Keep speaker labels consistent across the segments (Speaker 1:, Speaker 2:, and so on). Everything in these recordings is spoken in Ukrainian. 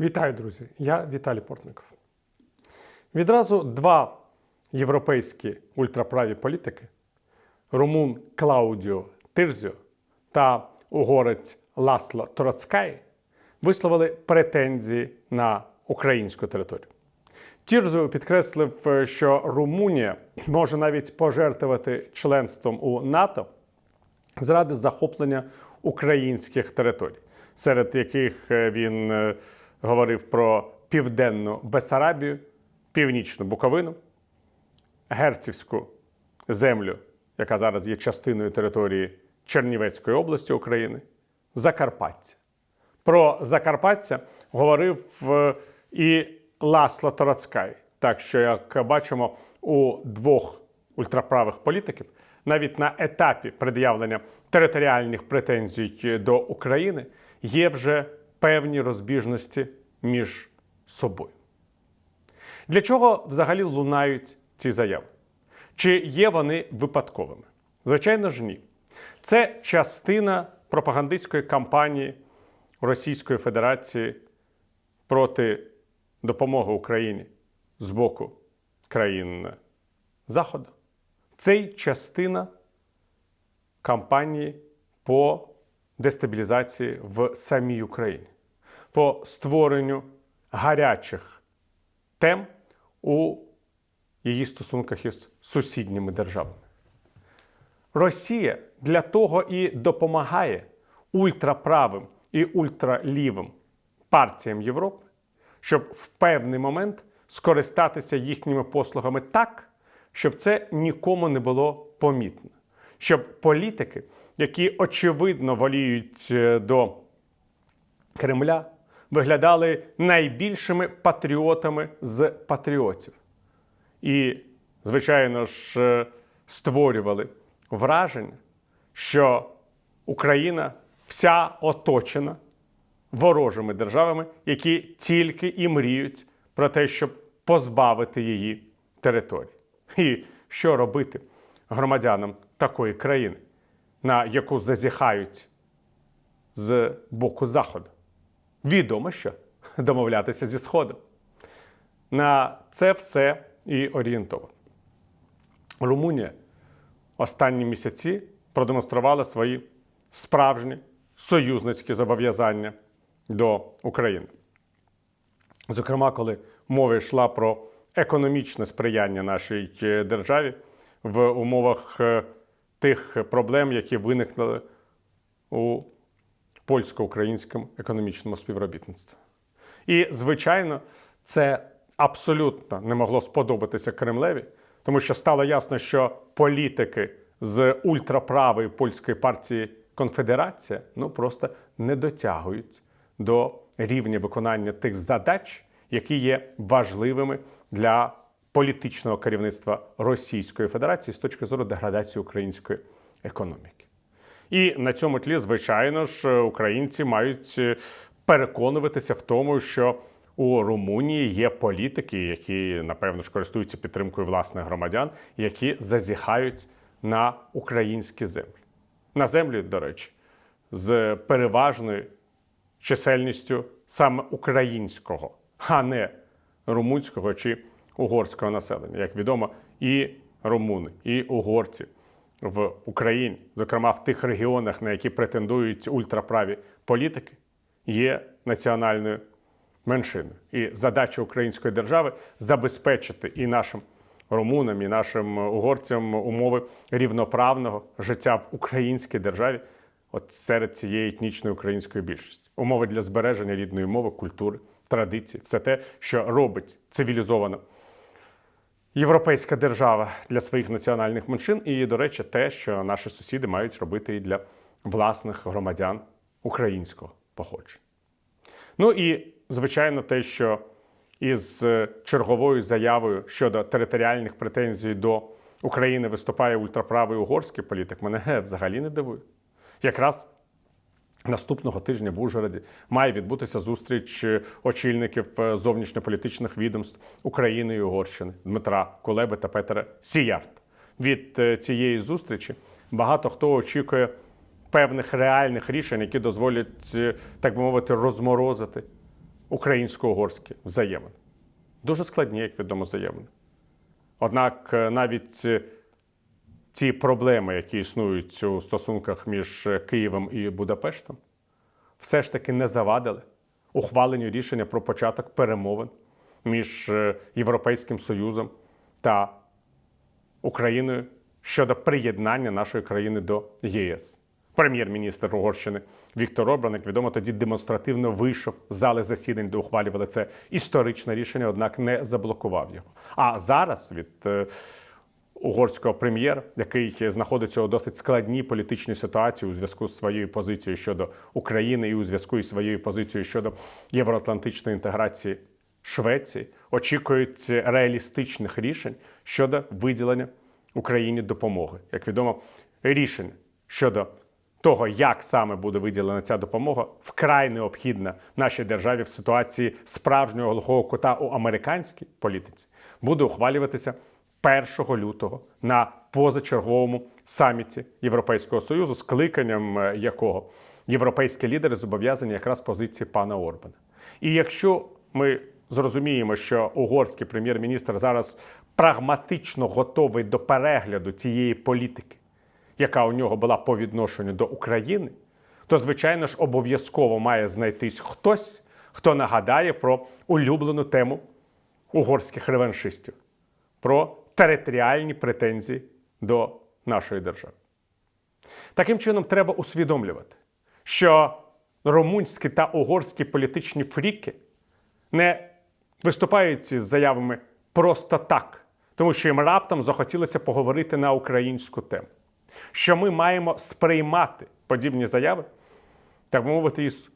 Speaker 1: Вітаю, друзі! Я Віталій Портников. Відразу два європейські ультраправі політики румун Клаудіо Тирзіо та угорець Ласло Троцкай висловили претензії на українську територію. Тірзо підкреслив, що Румунія може навіть пожертвувати членством у НАТО заради захоплення українських територій, серед яких е, він е, говорив про південну Бесарабію, північну Буковину, герцівську землю, яка зараз є частиною території Чернівецької області України, Закарпаття. Про Закарпаття говорив і Ласло Тороцкай. Так що, як бачимо, у двох ультраправих політиків навіть на етапі пред'явлення територіальних претензій до України є вже певні розбіжності між собою. Для чого взагалі лунають ці заяви? Чи є вони випадковими? Звичайно ж, ні. Це частина пропагандистської кампанії Російської Федерації проти допомоги Україні з боку країн Заходу. Це й частина кампанії по дестабілізації в самій Україні, по створенню гарячих тем у її стосунках із сусідніми державами. Росія для того і допомагає ультраправим і ультралівим партіям Європи, щоб в певний момент скористатися їхніми послугами так, щоб це нікому не було помітно. Щоб політики, які очевидно воліють е, до Кремля, виглядали найбільшими патріотами з патріотів. І, звичайно ж, е, створювали враження, що Україна вся оточена ворожими державами, які тільки і мріють про те, щоб позбавити її території. І що робити громадянам такої країни, на яку зазіхають з боку Заходу? Відомо, що домовлятися зі Сходом. На це все і орієнтовано. Румунія останні місяці продемонструвала свої справжні союзницькі зобов'язання до України. Зокрема, коли мова йшла про економічне сприяння нашій е, державі в умовах е, тих проблем, які виникнули у польсько-українському економічному співробітництві. І, звичайно, це абсолютно не могло сподобатися Кремлеві, тому що стало ясно, що політики з ультраправої польської партії Конфедерація ну просто не дотягують до рівня виконання тих задач, які є важливими для політичного керівництва Російської Федерації з точки зору деградації української економіки. І на цьому тлі, звичайно ж, українці мають е, переконуватися в тому, що у Румунії є політики, які напевно ж користуються підтримкою власних громадян, які зазіхають на українські землі. На землі, до речі, з переважною чисельністю саме українського, а не румунського чи угорського населення. Як відомо, і румуни, і угорці в Україні, зокрема в тих регіонах, на які претендують ультраправі політики, є національною меншиною. І задача української держави забезпечити і нашим румунам, і нашим угорцям умови рівноправного життя в українській державі, от серед цієї етнічної української більшості, умови для збереження рідної мови, культури, традицій, все те, що робить цивілізовано європейська держава для своїх національних меншин, і, до речі, те, що наші сусіди мають робити і для власних громадян українського походження. Ну і, звичайно, те, що із черговою заявою щодо територіальних претензій до України виступає ультраправий угорський політик, мене взагалі не дивує. Якраз наступного тижня в Ужгороді має відбутися зустріч е, очільників е, зовнішньополітичних відомств України і Угорщини Дмитра Кулеби та Петера Сіярт. Від е, цієї зустрічі багато хто очікує певних реальних рішень, які дозволять, так би мовити, розморозити українсько-угорські взаємини. Дуже складні, як відомо, взаємини. Однак навіть ті проблеми, які існують у стосунках між е, Києвом і Будапештом, все ж таки не завадили ухваленню рішення про початок перемовин між е, Європейським Союзом та Україною щодо приєднання нашої країни до ЄС. Прем'єр-міністр Угорщини Віктор Орбан, як відомо, тоді демонстративно вийшов з зали засідань, де ухвалювали це історичне рішення, однак не заблокував його. А зараз від е, угорського прем'єра, який знаходиться у досить складній політичній ситуації у зв'язку з своєю позицією щодо України і у зв'язку із своєю позицією щодо євроатлантичної інтеграції Швеції, очікують реалістичних рішень щодо виділення Україні допомоги. Як відомо, рішення щодо того, як саме буде виділена ця допомога, вкрай необхідна нашій державі в ситуації справжнього глухого кота у американській політиці, буде ухвалюватися 1 лютого на позачерговому саміті Європейського союзу, скликанням е, якого європейські лідери зобов'язані якраз позиції пана Орбана. І якщо ми зрозуміємо, що угорський прем'єр-міністр зараз прагматично готовий до перегляду цієї політики, яка у нього була по відношенню до України, то звичайно ж обов'язково має знайтись хтось, хто нагадає про улюблену тему угорських реваншистів, про територіальні претензії до нашої держави. Таким чином, треба усвідомлювати, що румунські та угорські політичні фріки не виступають з заявами просто так, тому що їм раптом захотілося поговорити на українську тему. Що ми маємо сприймати подібні заяви, так мовити, із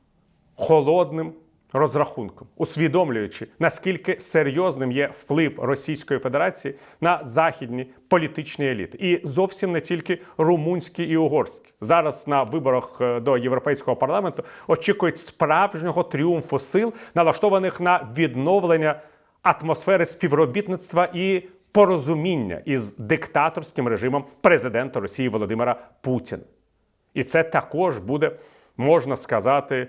Speaker 1: холодним розрахунком, усвідомлюючи, наскільки серйозним є вплив Російської Федерації на західні політичні еліти, і зовсім не тільки румунські і угорські. Зараз на виборах е, до Європейського парламенту очікують справжнього тріумфу сил, налаштованих на відновлення атмосфери співробітництва і порозуміння із диктаторським режимом президента Росії Володимира Путіна. І це також буде, можна сказати,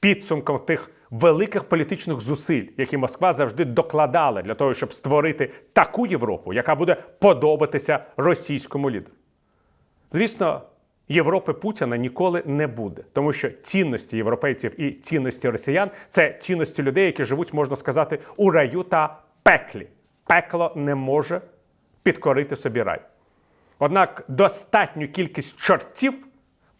Speaker 1: підсумком тих великих політичних зусиль, які Москва завжди докладала для того, щоб створити таку Європу, яка буде подобатися російському лідеру. Звісно, Європи Путіна ніколи не буде, тому що цінності європейців і цінності росіян це цінності людей, які живуть, можна сказати, у раю та пеклі. Пекло не може підкорити собі рай. Однак достатню кількість чортів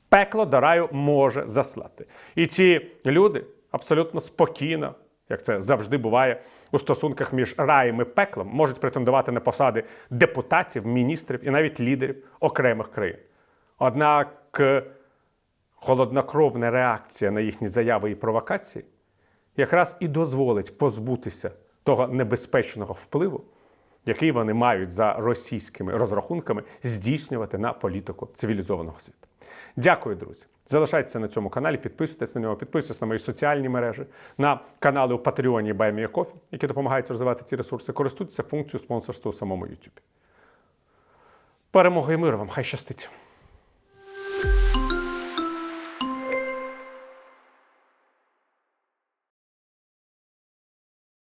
Speaker 1: пекло до раю може заслати. І ці люди абсолютно спокійно, як це завжди буває у стосунках між раєм і пеклом, можуть претендувати на посади депутатів, міністрів і навіть лідерів окремих країн. Однак е, холоднокровна реакція на їхні заяви і провокації якраз і дозволить позбутися того небезпечного впливу, який вони мають за російськими розрахунками здійснювати на політику цивілізованого світу. Дякую, друзі. Залишайтеся на цьому каналі, підписуйтесь на нього, підписуйтесь на мої соціальні мережі, на канали у Патреоні і які допомагають розвивати ці ресурси. Користуйтеся функцією спонсорства у самому YouTube. Перемоги і миру вам! Хай щастить!